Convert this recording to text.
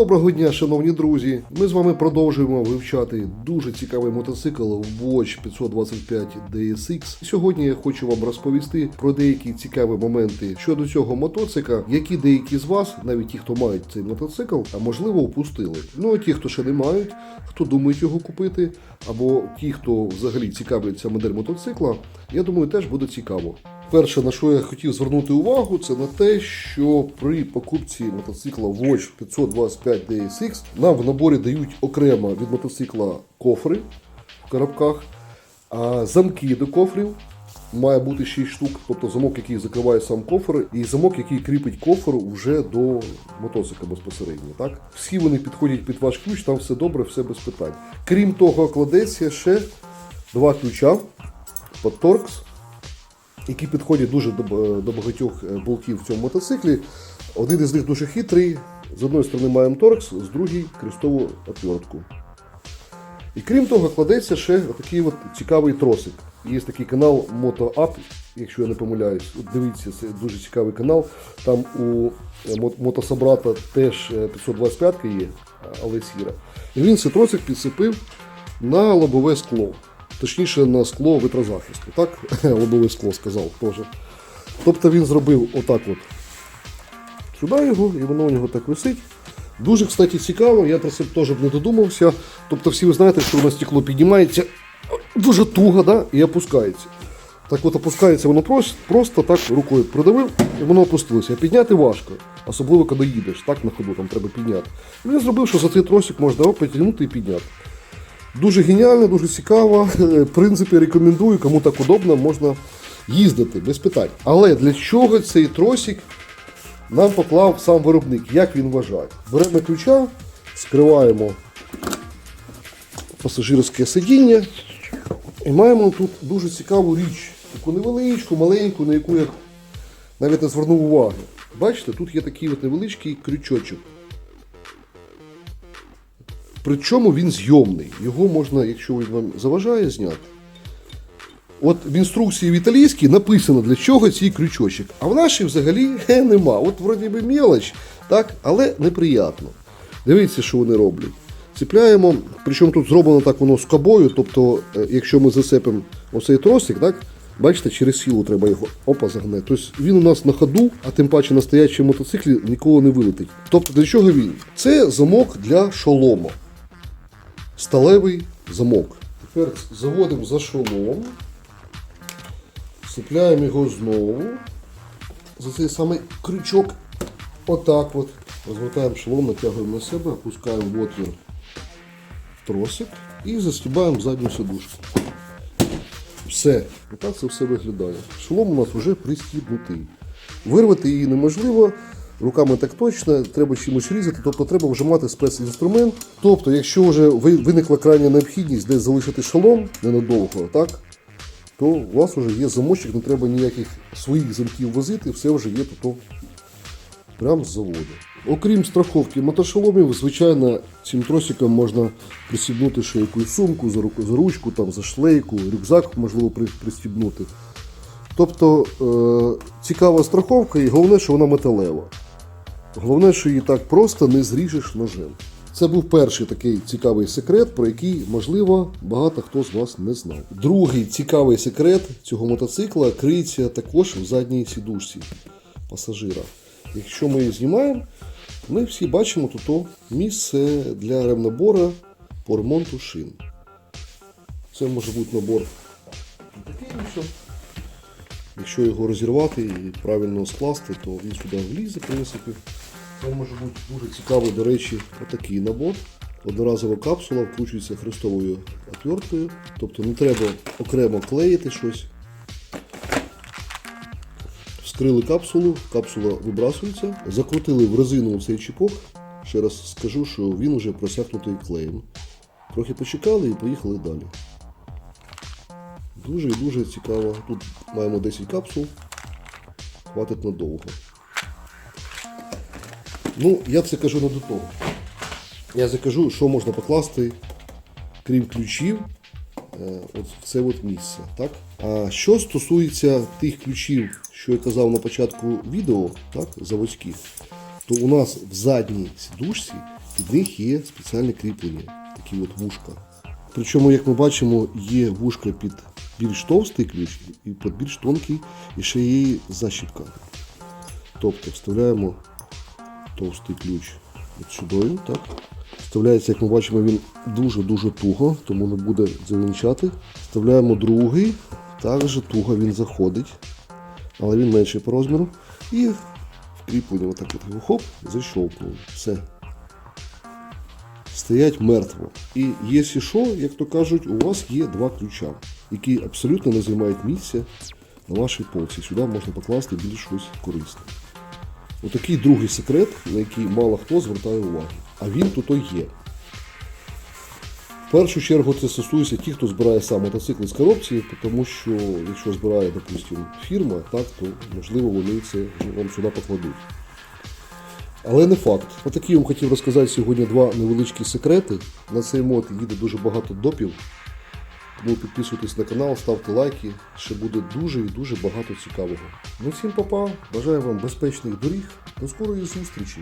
Доброго дня, шановні друзі! Ми з вами продовжуємо вивчати дуже цікавий мотоцикл Watch 525 DSX. Сьогодні я хочу вам розповісти про деякі цікаві моменти щодо цього мотоцикла, які деякі з вас, навіть ті, хто мають цей мотоцикл, а можливо упустили. Ну а ті, хто ще не мають, хто думають його купити, або ті, хто взагалі цікавляться модель мотоцикла, я думаю, теж буде цікаво. Перше, на що я хотів звернути увагу, це на те, що при покупці мотоцикла Watch 525 DSX нам в наборі дають окремо від мотоцикла кофри в коробках, а замки до кофрів має бути 6 штук, тобто замок, який закриває сам кофр, і замок, який кріпить кофр вже до мотоцикла безпосередньо. Так? Всі вони підходять під ваш ключ, там все добре, все без питань. Крім того, кладеться ще два ключа под торкс які підходять дуже до, до багатьох е, болтів в цьому мотоциклі. Один із них дуже хитрий. З одної сторони маємо торкс, з другої крестову отвертку. І крім того, кладеться ще такий от цікавий тросик. Є такий канал MotoUp, якщо я не помиляюсь. От дивіться, це дуже цікавий канал. Там у е, мотособрата теж е, 525 є, але сіра. І він цей тросик підсипив на лобове скло. Точніше, на скло витрозахисту. Так? Лобове скло сказав теж. Тобто він зробив отак от сюди його, і воно у нього так висить. Дуже, кстати, цікаво, я про це теж не додумався. Тобто всі ви знаєте, що у нас стекло піднімається дуже туго да, і опускається. Так от опускається воно просто, просто так рукою придавив і воно опустилося. А підняти важко, особливо коли їдеш, так на ходу там треба підняти. І він зробив, що за цей тросик можна о, потягнути і підняти. Дуже геніально, дуже цікаво. В принципі, рекомендую, кому так удобно, можна їздити без питань. Але для чого цей тросик нам поклав сам виробник, як він вважає? Беремо ключа, скриваємо пасажирське сидіння і маємо тут дуже цікаву річ. Таку невеличку, маленьку, на яку я навіть не звернув уваги. Бачите, тут є такий от невеличкий крючочок. Причому він зйомний. Його можна, якщо він вам заважає, зняти. От в інструкції в італійській написано, для чого цей крючочок. А в нашій взагалі хе, нема. От вроді би мелоч, так, але неприятно. Дивіться, що вони роблять. Ціпляємо, причому тут зроблено так воно з кабою, тобто, е, якщо ми засипемо оцей тросик, так, бачите, через силу треба його опа загнати. Тобто він у нас на ходу, а тим паче на стоячому мотоциклі ніколи не вилетить. Тобто для чого він? Це замок для шолома. Сталевий замок. Тепер заводимо за шолом. Цепляємо його знову. За цей самий крючок. Отак от. Розвертаємо шолом, натягуємо на себе, опускаємо в отвір тросик і застібаємо задню сидушку. Все. Отак це все виглядає. Шолом у нас вже пристібнутий. Вирвати її неможливо. Руками так точно, треба чимось різати, тобто треба вже мати спецінструмент. Тобто, якщо вже виникла крайня необхідність десь залишити шолом ненадовго, так, то у вас вже є замочок, не треба ніяких своїх замків возити, все вже є тут прямо з заводу. Окрім страховки мотошоломів, звичайно, цим тросиком можна присібнути ще якусь сумку, за ручку, там, за шлейку, рюкзак можливо пристібнути. Тобто е, цікава страховка і головне, що вона металева. Головне, що її так просто не зріжеш ножем. Це був перший такий цікавий секрет, про який, можливо, багато хто з вас не знав. Другий цікавий секрет цього мотоцикла криється також в задній сідушці пасажира. Якщо ми її знімаємо, ми всі бачимо тут місце для ремнабора по ремонту шин. Це може бути набор такий. Якщо його розірвати і правильно скласти, то він сюди влізе, в принципі. Це може бути дуже цікавий, до речі, отакий набор. Одноразова капсула вкручується хрестовою отверткою, тобто не треба окремо клеїти щось. Вскрили капсулу, капсула вибрасується, закрутили в резину цей чіпок. Ще раз скажу, що він вже просякнутий клеєм. Трохи почекали і поїхали далі. Дуже і дуже цікаво. Тут маємо 10 капсул. Хватить надовго. Ну, я це кажу не до того. Я закажу, що можна покласти, крім ключів, е, от в це от місце. Так? А що стосується тих ключів, що я казав на початку відео, так, заводських, то у нас в задній сідушці Під них є спеціальне кріплення, такі от вушка. Причому, як ми бачимо, є вушка під більш товстий ключ і під більш тонкий, і ще є защіпка. Тобто вставляємо товстий ключ от сюди, так? Вставляється, як ми бачимо, він дуже-дуже туго, тому не буде завінчати. Вставляємо другий, також туго він заходить, але він менший по розміру. І вкріплення отак от його хоп, защовкнули. Все. Стоять мертво. І якщо що, як то кажуть, у вас є два ключа, які абсолютно не займають місця на вашій полці. Сюди можна покласти більш щось корисне. Отакий другий секрет, на який мало хто звертає увагу. А він тут є. В першу чергу це стосується тих, хто збирає сам мотоцикли з коробці, тому що якщо збирає, допустимо, фірма, так, то можливо вони це вам сюди покладуть. Але не факт. Отакі я вам хотів розказати сьогодні два невеличкі секрети. На цей мод їде дуже багато допів. Тому підписуйтесь на канал, ставте лайки. Ще буде дуже і дуже багато цікавого. Ну всім па-па. Бажаю вам безпечних доріг. До скорої зустрічі!